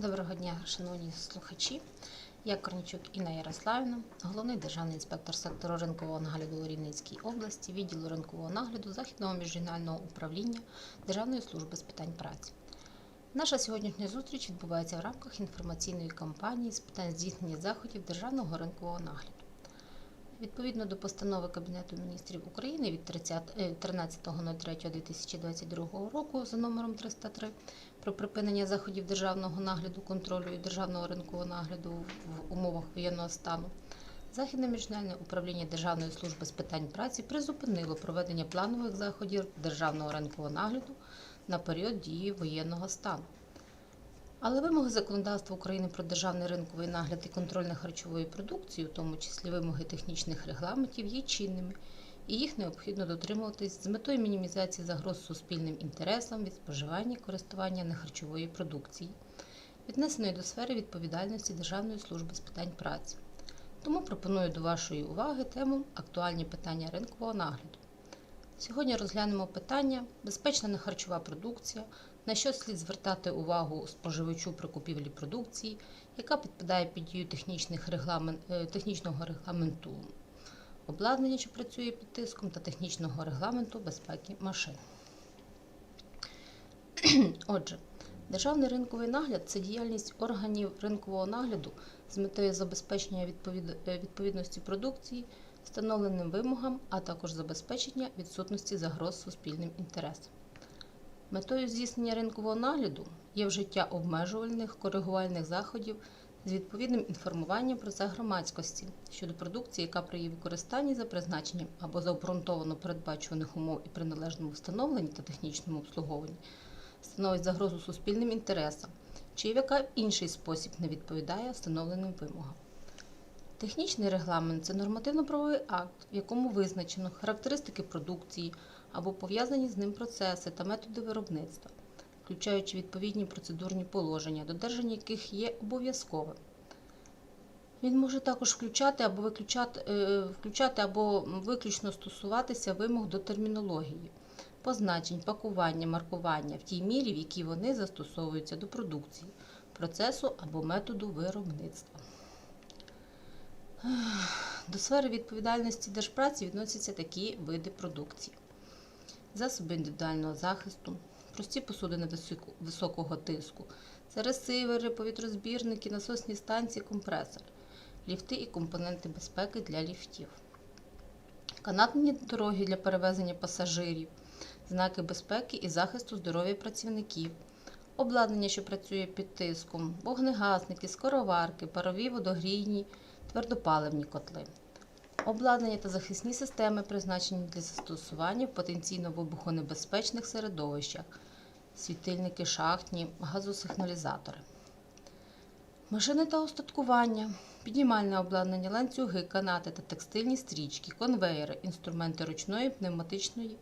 Доброго дня, шановні слухачі. Я Корнічук Інна Ярославівна, головний державний інспектор сектору ринкового нагляду у Рівненській області, відділу ринкового нагляду Західного міжрегіонального управління Державної служби з питань праці. Наша сьогоднішня зустріч відбувається в рамках інформаційної кампанії з питань здійснення заходів державного ринкового нагляду. Відповідно до постанови Кабінету міністрів України від 30 е, 13.03.2022 року за номером 303 про припинення заходів державного нагляду, контролю і державного ринкового нагляду в умовах воєнного стану, Західне міжнародне управління Державної служби з питань праці призупинило проведення планових заходів державного ринкового нагляду на період дії воєнного стану. Але вимоги законодавства України про державний ринковий нагляд і контроль на харчовою продукцією, в тому числі вимоги технічних регламентів, є чинними, і їх необхідно дотримуватись з метою мінімізації загроз суспільним інтересам від споживання і користування нехарчової продукції, віднесеної до сфери відповідальності Державної служби з питань праці. Тому пропоную до вашої уваги тему актуальні питання ринкового нагляду. Сьогодні розглянемо питання безпечна нехарчова продукція, на що слід звертати увагу споживачу при купівлі продукції, яка підпадає під дію технічних регламент, е, технічного регламенту обладнання, що працює під тиском, та технічного регламенту безпеки машин. Отже, державний ринковий нагляд це діяльність органів ринкового нагляду з метою забезпечення е, відповідності продукції встановленим вимогам, а також забезпечення відсутності загроз суспільним інтересам. Метою здійснення ринкового нагляду є вжиття обмежувальних коригувальних заходів з відповідним інформуванням про це громадськості щодо продукції, яка при її використанні за призначенням або за обґрунтовано передбачуваних умов і при належному встановленні та технічному обслуговуванні становить загрозу суспільним інтересам, чи в яка інший спосіб не відповідає встановленим вимогам. Технічний регламент це нормативно-правовий акт, в якому визначено характеристики продукції або пов'язані з ним процеси та методи виробництва, включаючи відповідні процедурні положення, додержання яких є обов'язковим. Він може також включати або виключати, е, включати або виключно стосуватися вимог до термінології, позначень, пакування, маркування в тій мірі, в якій вони застосовуються до продукції, процесу або методу виробництва. До сфери відповідальності держпраці відносяться такі види продукції: засоби індивідуального захисту, прості посудини високого тиску, це ресивери, повітрозбірники, насосні станції, компресори, ліфти і компоненти безпеки для ліфтів, канатні дороги для перевезення пасажирів, знаки безпеки і захисту здоров'я працівників, обладнання, що працює під тиском, вогнегасники, скороварки, парові водогрійні, твердопаливні котли. Обладнання та захисні системи призначені для застосування в потенційно вибухонебезпечних середовищах, світильники шахтні, газосигналізатори. Машини та устаткування, піднімальне обладнання, ланцюги, канати та текстильні стрічки, конвейери, інструменти ручної, пневматичної,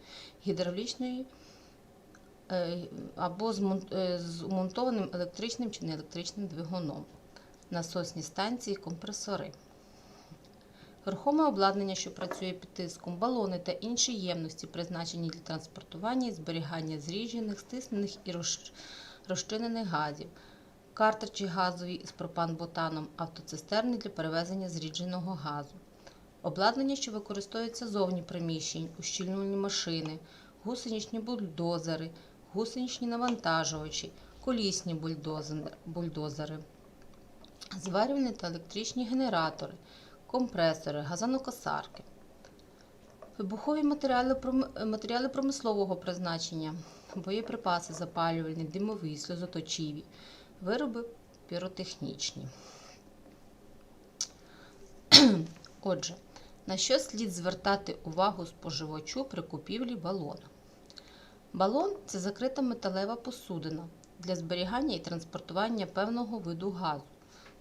гідравлічної е, або з мон- е, умонтованим електричним чи неелектричним двигуном, насосні станції, компресори. Рухоме обладнання, що працює під тиском, балони та інші ємності, призначені для транспортування і зберігання зріджених, стиснених і розчинених газів, картриджі газові з пропан-бутаном, автоцистерни для перевезення зрідженого газу, обладнання, що використовується зовні приміщень, ущільнювальні машини, гусеничні бульдозери, гусеничні навантажувачі, колісні бульдозери, зварювальні та електричні генератори, компресори, газонокосарки. Вибухові матеріали, матеріали промислового призначення, боєприпаси запалювальні, димові, сльозоточиві, вироби піротехнічні. Отже, на що слід звертати увагу споживачу при купівлі балона? Балон це закрита металева посудина для зберігання і транспортування певного виду газу.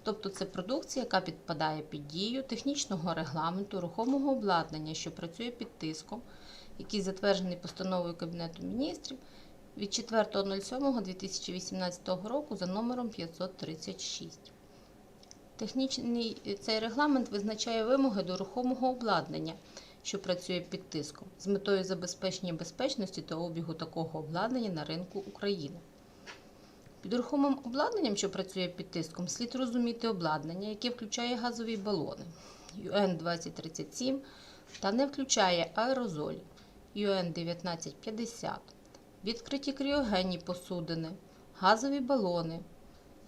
Тобто це продукція, яка підпадає під дію технічного регламенту рухомого обладнання, що працює під тиском, який затверджений постановою Кабінету міністрів від 4.07.2018 року за номером 536. Технічний цей регламент визначає вимоги до рухомого обладнання, що працює під тиском, з метою забезпечення безпечності та обігу такого обладнання на ринку України. Під рухомим обладнанням, що працює під тиском, слід розуміти обладнання, яке включає газові балони UN 2037 та не включає аерозолі UN 1950, відкриті кріогенні посудини, газові балони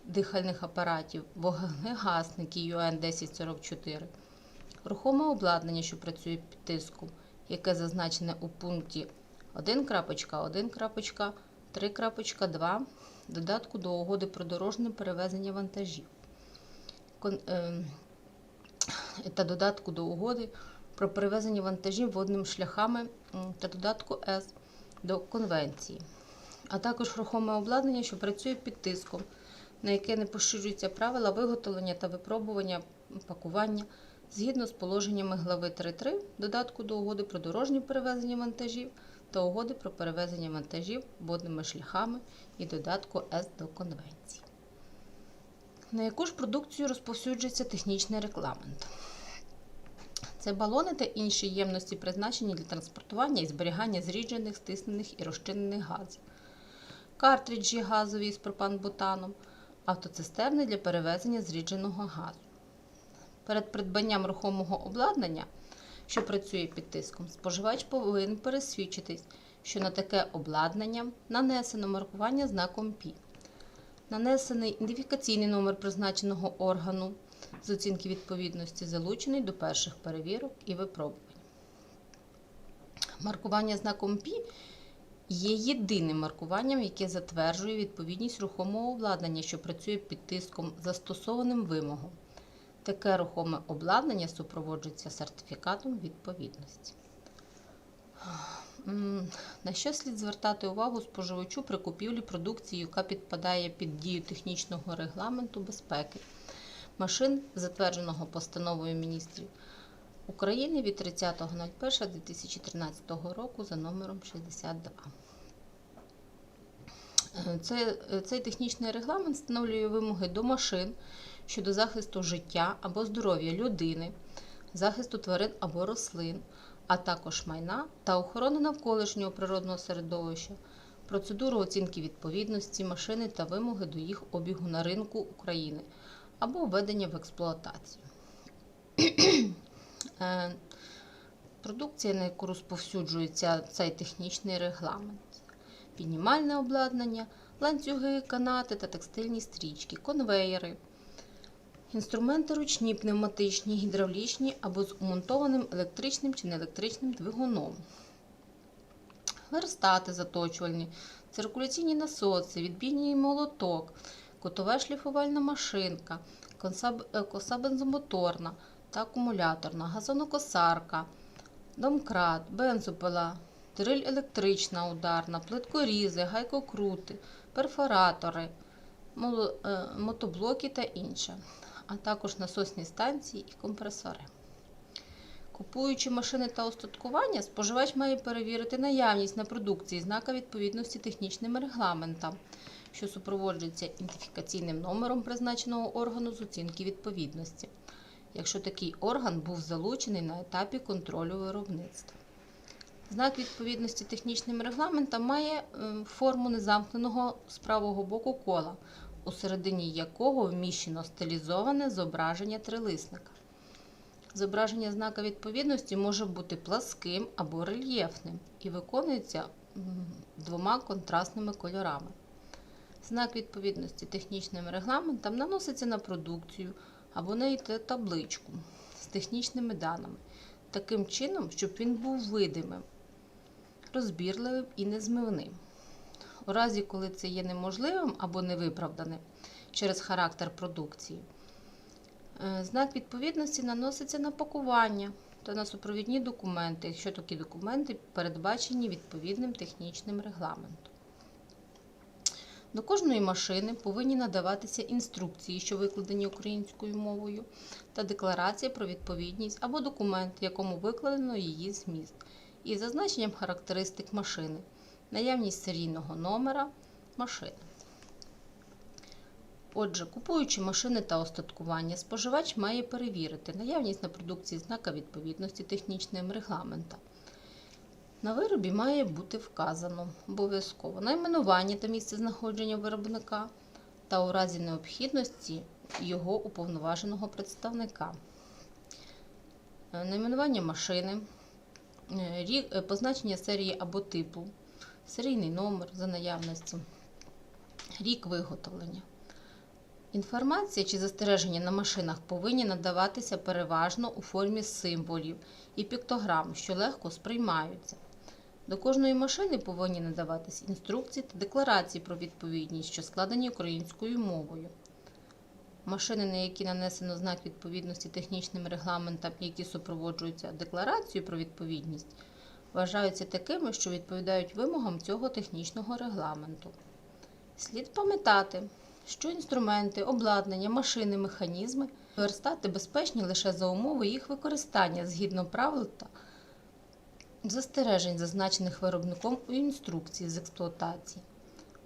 дихальних апаратів, вогнегасники UN 1044, рухоме обладнання, що працює під тиском, яке зазначене у пункті 1.1.3.2 додатку до угоди про дорожне перевезення вантажів. Ем, та додатку до угоди про перевезення вантажів водними шляхами та додатку С до конвенції, а також рухоме обладнання, що працює під тиском, на яке не поширюються правила виготовлення та випробування пакування згідно з положеннями глави 3.3 додатку до угоди про дорожнє перевезення вантажів та угоди про перевезення вантажів водними шляхами і додатку С до конвенції. На яку ж продукцію розповсюджується технічний регламент? Це балони та інші ємності, призначені для транспортування і зберігання зріджених, стиснених і розчинених газів, картриджі газові з пропан-бутаном, автоцистерни для перевезення зрідженого газу. Перед придбанням рухомого обладнання, що працює під тиском, споживач повинен пересвідчитись, що на таке обладнання нанесено маркування знаком Пі. Нанесений ідентифікаційний номер призначеного органу з оцінки відповідності залучений до перших перевірок і випробувань. Маркування знаком Пі є єдиним маркуванням, яке затверджує відповідність рухомого обладнання, що працює під тиском застосованим вимогам. Таке рухоме обладнання супроводжується сертифікатом відповідності. На що слід звертати увагу споживачу при купівлі продукції, яка підпадає під дію технічного регламенту безпеки машин, затвердженого постановою міністрів України від 30.01.2013 року за номером 62. Е, Це, е, цей технічний регламент встановлює вимоги до машин щодо захисту життя або здоров'я людини, захисту тварин або рослин, а також майна та охорони навколишнього природного середовища, процедуру оцінки відповідності машини та вимоги до їх обігу на ринку України або введення в експлуатацію. Е, Продукція, на яку розповсюджується цей технічний регламент піднімальне обладнання, ланцюги, канати та текстильні стрічки, конвеєри, інструменти ручні, пневматичні, гідравлічні або з умонтованим електричним чи неелектричним двигуном, верстати заточувальні, циркуляційні насоси, відбійний молоток, котова шліфувальна машинка, коса- е, коса бензомоторна та акумуляторна, газонокосарка, домкрат, бензопила, дриль електрична ударна, плиткорізи, гайкокрути, перфоратори, е, мотоблоки та інше, а також насосні станції і компресори. Купуючи машини та устаткування, споживач має перевірити наявність на продукції знака відповідності технічним регламентам, що супроводжується ідентифікаційним номером призначеного органу з оцінки відповідності, якщо такий орган був залучений на етапі контролю виробництва. Знак відповідності технічним регламентам має е, форму незамкненого з правого боку кола, у середині якого вміщено стилізоване зображення трилисника. Зображення знака відповідності може бути пласким або рельєфним і виконується двома контрастними кольорами. Знак відповідності технічним регламентам наноситься на продукцію або на табличку з технічними даними, таким чином, щоб він був видимим, розбірливим і незмивним. У разі, коли це є неможливим або невиправданим через характер продукції, е, знак відповідності наноситься на пакування та на супровідні документи, якщо такі документи передбачені відповідним технічним регламентом. До кожної машини повинні надаватися інструкції, що викладені українською мовою, та декларація про відповідність або документ, в якому викладено її зміст, із зазначенням характеристик машини, наявність серійного номера машини. Отже, купуючи машини та остаткування, споживач має перевірити наявність на продукції знака відповідності технічним регламентам. На виробі має бути вказано обов'язково найменування та місце знаходження виробника, та у разі необхідності його уповноваженого представника. Е, Найменування машини, е, е, позначення серії або типу, серійний номер за наявності, рік виготовлення. Інформація чи застереження на машинах повинні надаватися переважно у формі символів і піктограм, що легко сприймаються. До кожної машини повинні надаватись інструкції та декларації про відповідність, що складені українською мовою. Машини, на які нанесено знак відповідності технічним регламентам, які супроводжуються декларацією про відповідність, вважаються такими, що відповідають вимогам цього технічного регламенту. Слід пам'ятати, що інструменти, обладнання, машини, механізми, верстати безпечні лише за умови їх використання згідно правил та застережень, зазначених виробником у інструкції з експлуатації.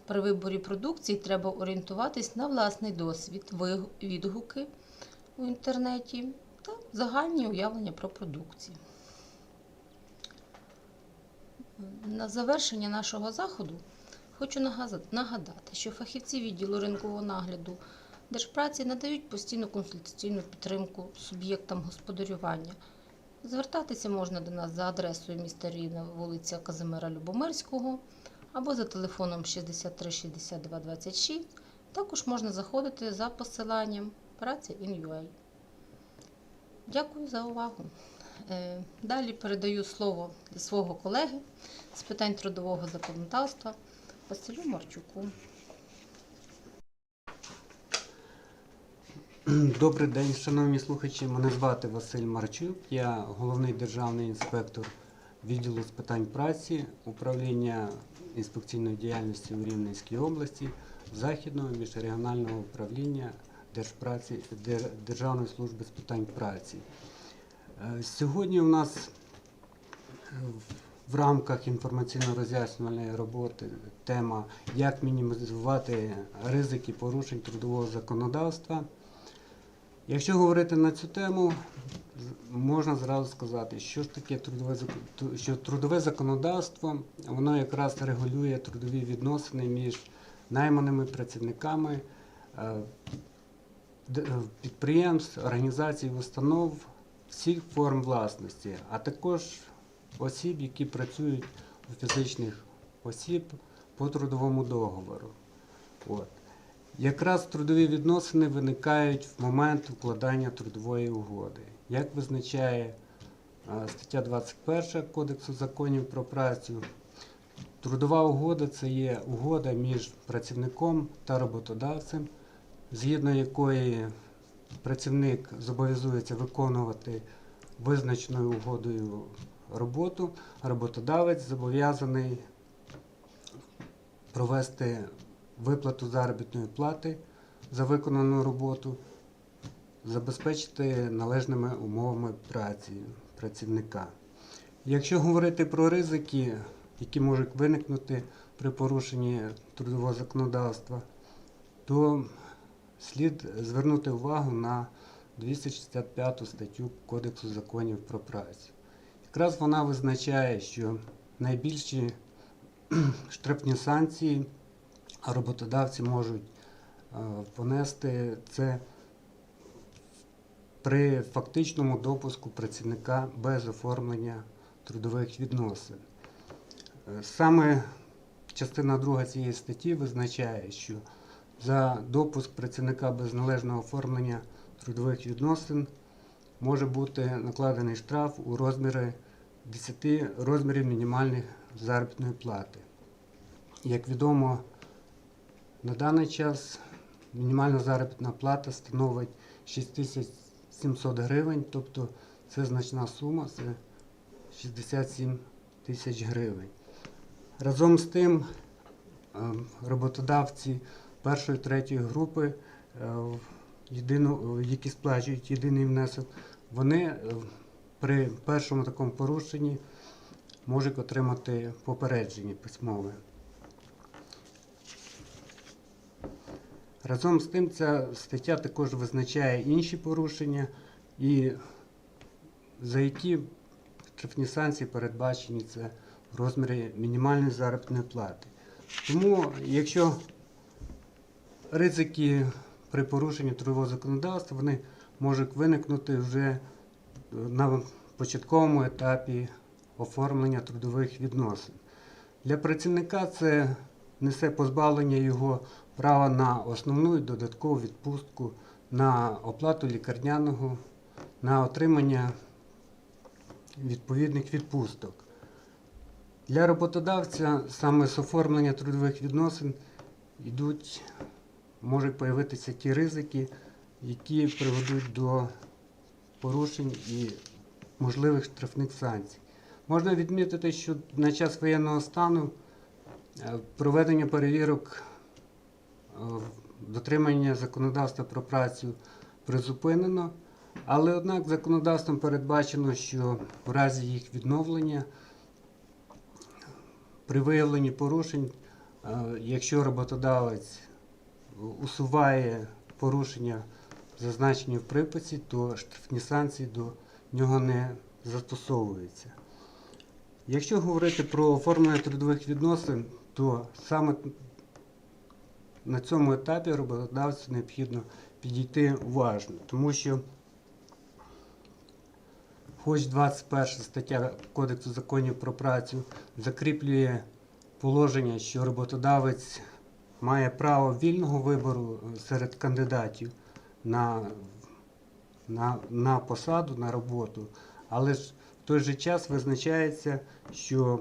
При виборі продукції треба орієнтуватись на власний досвід, відгуки у інтернеті та загальні уявлення про продукцію. На завершення нашого заходу хочу нагадати, що фахівці відділу ринкового нагляду Держпраці надають постійну консультаційну підтримку суб'єктам господарювання. Звертатися можна до нас за адресою міста Рівне, вулиця Казимира Любомирського або за телефоном 63 62 26. Також можна заходити за посиланням праця in.ua. Дякую за увагу. Е, Далі передаю слово свого колеги з питань трудового законодавства Василю Марчуку. Добрий день, шановні слухачі. Мене звати Василь Марчук. Я головний державний інспектор відділу з питань праці управління інспекційної діяльності у Рівненській області Західного міжрегіонального управління Держпраці Державної служби з питань праці. Е, Сьогодні у нас е, в- рамках інформаційно-роз'яснювальної роботи тема як мінімізувати ризики порушень трудового законодавства. Якщо говорити на цю тему, можна зразу сказати, що ж таке трудове що трудове законодавство, воно якраз регулює трудові відносини між найманими працівниками е, підприємств, організацій, установ всіх форм власності, а також осіб, які працюють у фізичних осіб по трудовому договору. От. Якраз трудові відносини виникають в момент укладання трудової угоди. Як визначає стаття 21 Кодексу законів про працю, трудова угода це є угода між працівником та роботодавцем, згідно якої працівник зобов'язується виконувати визначеною угодою роботу, роботодавець зобов'язаний провести виплату заробітної плати за виконану роботу, забезпечити належними умовами праці працівника. Якщо говорити про ризики, які можуть виникнути при порушенні трудового законодавства, то слід звернути увагу на 265 статтю Кодексу законів про працю. Якраз вона визначає, що найбільші штрафні санкції роботодавці можуть е, понести це при фактичному допуску працівника без оформлення трудових відносин. Е, Саме частина 2 цієї статті визначає, що за допуск працівника без належного оформлення трудових відносин може бути накладений штраф у розмірі 10 розмірів мінімальної заробітної плати. Як відомо, на даний час мінімальна заробітна плата становить 6700 гривень, тобто це значна сума, це 67 тисяч гривень. Разом з тим, ем, роботодавці першої третьої групи, е, єдину- які сплачують єдиний внесок, вони е, при першому такому порушенні можуть отримати попередження письмове. Разом з тим, ця стаття також визначає інші порушення, і за які штрафні санкції передбачені це в розмірі мінімальної заробітної плати. Тому, якщо ризики при порушенні трудового законодавства вони можуть виникнути вже на початковому етапі оформлення трудових відносин. Для працівника це несе позбавлення його права на основну і додаткову відпустку, на оплату лікарняного, на отримання відповідних відпусток. Для роботодавця саме з оформлення трудових відносин йдуть, можуть появитися ті ризики, які приведуть до порушень і можливих штрафних санкцій. Можна відмітити, що на час воєнного стану е, проведення перевірок е, дотримання законодавства про працю призупинено, але однак законодавством передбачено, що в разі їх відновлення при виявленні порушень, е, якщо роботодавець усуває порушення, зазначені в приписі, то штрафні санкції до нього не застосовуються. Якщо говорити про оформлення трудових відносин, то саме на цьому етапі роботодавцю необхідно підійти уважно, тому що хоч 21 стаття Кодексу законів про працю закріплює положення, що роботодавець має право вільного вибору серед кандидатів на, на, на посаду, на роботу, але ж в той же час визначається, що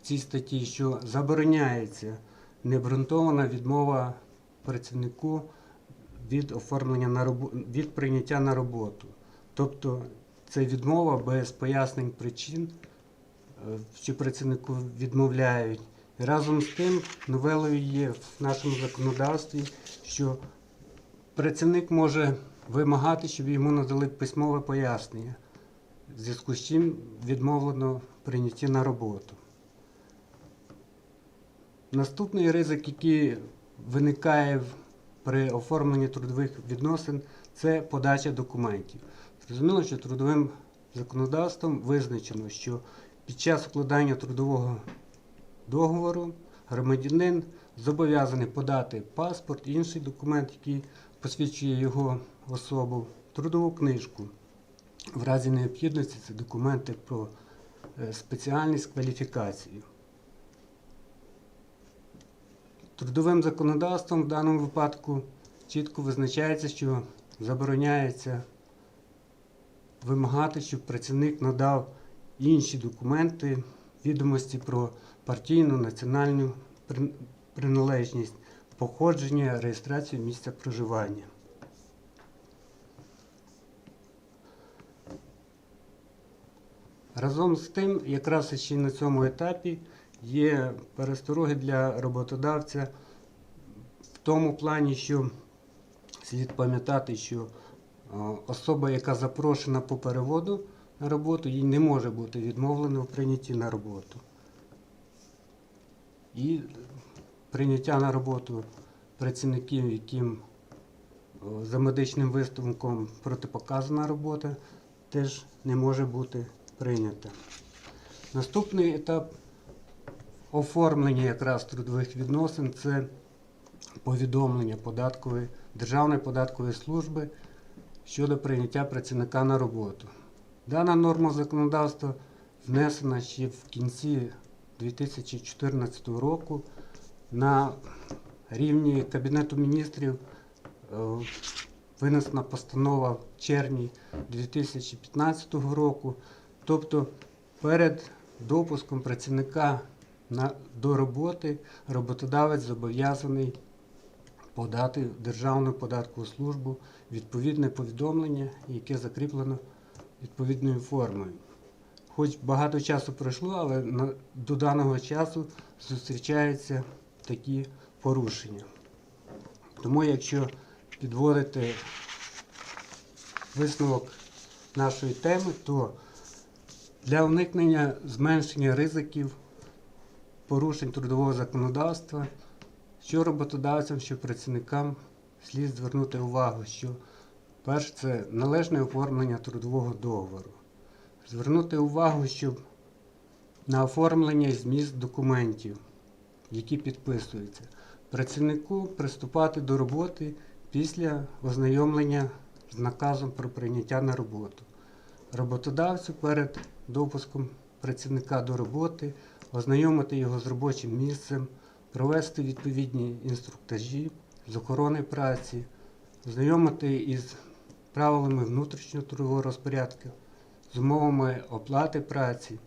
в цій статті, що забороняється необґрунтована відмова працівнику від оформлення на робо... від прийняття на роботу. Тобто це відмова без пояснень причин, е, що працівнику відмовляють. Разом з тим новелою є в нашому законодавстві, що працівник може вимагати, щоб йому надали письмове пояснення, в зв'язку з чим відмовлено прийняття на роботу. Наступний ризик, який виникає при оформленні трудових відносин, це подача документів. Зрозуміло, що трудовим законодавством визначено, що під час укладання трудового договору громадянин зобов'язаний подати паспорт, інший документ, який посвідчує його особу, трудову книжку. В разі необхідності це документи про е, спеціальність кваліфікацію. Трудовим законодавством в даному випадку чітко визначається, що забороняється вимагати, щоб працівник надав інші документи, відомості про партійну національну приналежність, походження, реєстрацію місця проживання. Разом з тим, якраз ще на цьому етапі є перестороги для роботодавця в тому плані, що слід пам'ятати, що особа, яка запрошена по переводу на роботу, їй не може бути відмовлено в прийнятті на роботу. І прийняття на роботу працівників, яким за медичним висновком протипоказана робота, теж не може бути прийнята. Наступний етап оформлення якраз трудових відносин це повідомлення податкової, Державної податкової служби щодо прийняття працівника на роботу. Дана норма законодавства внесена ще в кінці 2014 року на рівні Кабінету міністрів е, винесена постанова в червні 2015 року. Тобто перед допуском працівника до роботи роботодавець зобов'язаний подати Державну податкову службу відповідне повідомлення, яке закріплено відповідною формою. Хоч багато часу пройшло, але до даного часу зустрічаються такі порушення. Тому, якщо підводити висновок нашої теми, то для уникнення зменшення ризиків порушень трудового законодавства, що роботодавцям, що працівникам слід звернути увагу, що перше це належне оформлення трудового договору. Звернути увагу, щоб на оформлення і зміст документів, які підписуються, працівнику приступати до роботи після ознайомлення з наказом про прийняття на роботу. Роботодавцю перед допуском працівника до роботи, ознайомити його з робочим місцем, провести відповідні інструктажі з охорони праці, ознайомити із правилами внутрішнього трудового розпорядку, з умовами оплати праці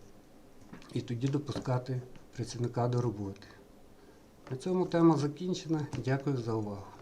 і тоді допускати працівника до роботи. На цьому тема закінчена. Дякую за увагу.